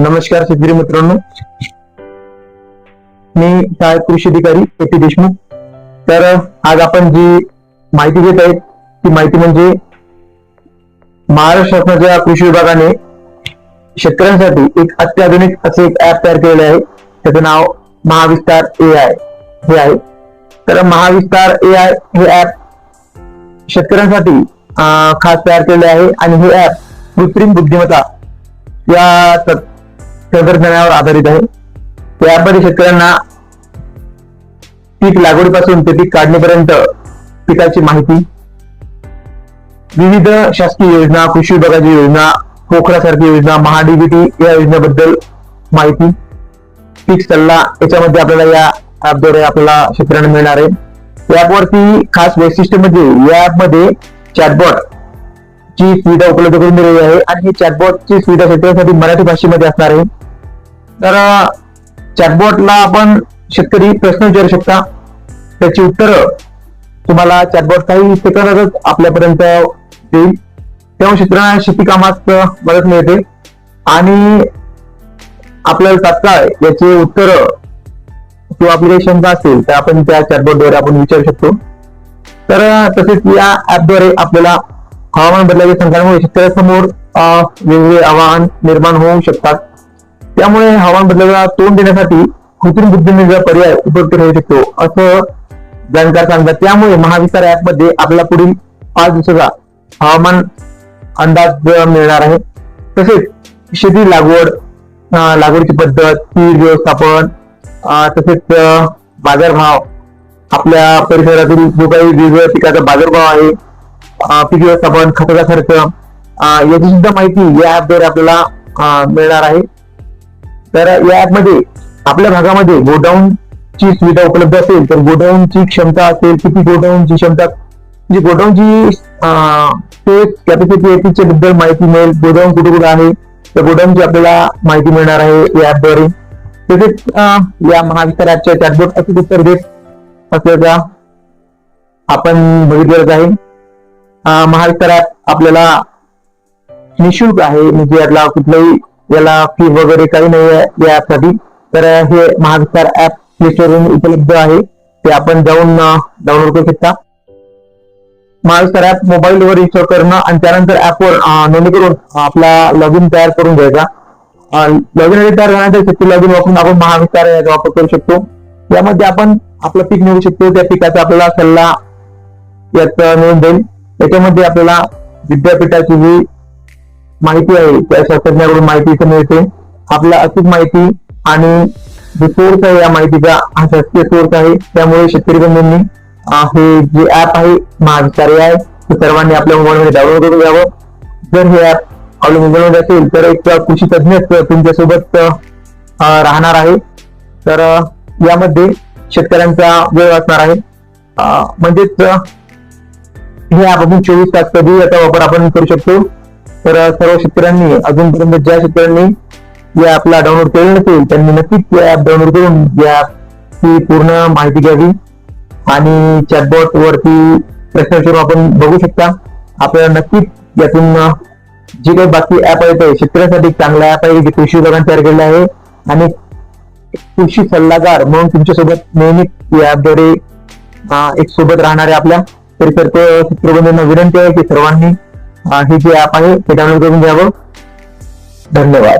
नमस्कार शेतकरी मित्रांनो. मी साहेब कृषी अधिकारी ए पी देशमुख. तर आज आपण जी माहिती घेत आहेत ती माहिती म्हणजे महाराष्ट्र शासनाच्या कृषी विभागाने शेतकऱ्यांसाठी एक अत्याधुनिक असे एक ऍप तयार केलेले आहे. त्याचं नाव महाविस्तार ए आय हे आहे. तर महाविस्तार ए आय हे ऍप शेतकऱ्यांसाठी खास तयार केलेले आहे. आणि हे ऍप कृत्रिम बुद्धिमत्ता या तंत्रज्ञानावर आधारित आहे. त्यामध्ये शेतकऱ्यांना पीक लागवडीपासून ते पीक काढणीपर्यंत पिकाची माहिती विविध शासकीय योजना कृषी विभागाची योजना पोखरासारखी योजना महाडीबीटी या योजनेबद्दल माहिती पीक सल्ला याच्यामध्ये आपल्याला या ऍपद्वारे आपल्याला शेतकऱ्यांना मिळणार आहे. या ऍपवरती खास वैशिष्ट्य म्हणजे या ऍपमध्ये चॅटबॉट ची सुविधा उपलब्ध करून दिलेली आहे आणि ही चॅटबॉटची सुविधा शेतकऱ्यांसाठी मराठी भाषेमध्ये असणार आहे. तर चॅटबॉटला आपण शेतकरी प्रश्न विचारू शकता. त्याची उत्तरं तुम्हाला चॅटबॉट काही सेकंदातच आपल्यापर्यंत देईल. तेव्हा शेतकऱ्यांना शेती कामात मदत मिळते. आणि आपल्याला तात्काळ याचे उत्तर किंवा आपली काही शंका असेल तर आपण त्या चॅटबॉटद्वारे आपण विचारू शकतो. तर तसेच या ऍपद्वारे आपल्याला हवामान बदलाच्या संकटामुळे शेतकऱ्यासमोर वेगवेगळे आव्हान निर्माण होऊ शकतात. त्यामुळे हवामान बदलाला तोंड देण्यासाठी कृत्रिम बुद्धिमत्तेचा पर्याय उपयुक्त ठरू शकतो असं जाणकार सांगतात. त्यामुळे महाविस्तार ऍपमध्ये आपल्याला पुढील पाच दिवसाचा हवामान अंदाज मिळणार आहे तसेच शेती लागवड लागवडीची पद्धत पीक व्यवस्थापन तसेच बाजारभाव आपल्या परिसरातील जो काही वेगवेगळ्या पिकाचा बाजारभाव आहे पीक व्यवस्थापन खताचा खर्च याची सुद्धा माहिती या ऍपद्वारे आपल्याला मिळणार आहे. तर या ऍपमध्ये आपल्या भागामध्ये गोडाऊन ची सुविधा उपलब्ध असेल तर गोडाऊनची क्षमता असेल किती गोडाऊनची क्षमता? म्हणजे जी गोडाऊनची स्पेस कॅपॅसिटी आहे तिच्या बद्दल माहिती मिळेल. गोडाऊन कुठे कुठे आहे त्या गोडाऊनची आपल्याला माहिती मिळणार आहे या ऍपद्वारे तसेच या महाविस्तार ऍपच्या चॅटबॉट असे उत्तर देत असल्याचा आपण बघितलेलंच आहे. महाविस्तार ऍप आपल्याला निशुल्क आहे म्हणजे यातला कुठलाही याला फी वगैरे काही नाही आहे या ऍपसाठी तर हे महाविस्तार ऍप प्ले स्टोरवरून उपलब्ध आहे. ते आपण जाऊन डाउनलोड करू शकता. महाविस्तार ऍप मोबाईलवर इन्स्टॉल करणं आणि त्यानंतर ऍपवर नोंदणी करून आपला लॉग इन तयार करून घ्यायचा. लॉग इन तयार झाल्यानंतर लॉग इन वापरून आपण महाविस्तार याचा वापर करू शकतो. यामध्ये आपण आपलं पीक निवडू शकतो. त्या पिकाचा आपल्याला सल्ला यात मिळून जाईल. याच्यामध्ये आपल्याला विद्यापीठाची जी माहिती आहे. त्या शास्त्रज्ञाकडून माहिती इथे मिळते. आपला अचूक माहिती आणि जो सोर्स आहे या माहितीचा हा शासकीय सोर्स आहे. त्यामुळे शेतकरी बंधूंनी हे जे ऍप आहे महाविस्तार आहे ते सर्वांनी आपल्या मोबाईलमध्ये डाउनलोड करून घ्यावं. जर हे ऍप आपल्या मोबाईलमध्ये असेल तर एक कृषी तज्ञ तुमच्यासोबत राहणार आहे. तर यामध्ये शेतकऱ्यांचा वेळ असणार आहे. म्हणजेच हे ऍप आपण चोवीस तास कधी याचा वापर आपण करू शकतो. तर सर्व शेतकऱ्यांनी अजूनपर्यंत ज्या शेतकऱ्यांनी या ऍपला डाउनलोड केलं नसेल त्यांनी नक्कीच या ऍप डाउनलोड करून या ची पूर्ण माहिती घ्यावी. आणि चॅटबॉट वरती प्रश्न विचारून आपण बघू शकता. आपल्याला नक्कीच यातून जे काही बाकी ऍप आहे ते शेतकऱ्यांसाठी चांगला ऍप आहे जे कृषी विभागाने तयार केलेलं आहे. आणि कृषी सल्लागार म्हणून तुमच्यासोबत नेहमीच या ऍपद्वारे एक सोबत राहणारे आपल्या. तरी तर शेतकरी विनंती आहे की सर्वांनी अं, हे जे ऍप आहे ते डाउनलोड करून घ्यावं धन्यवाद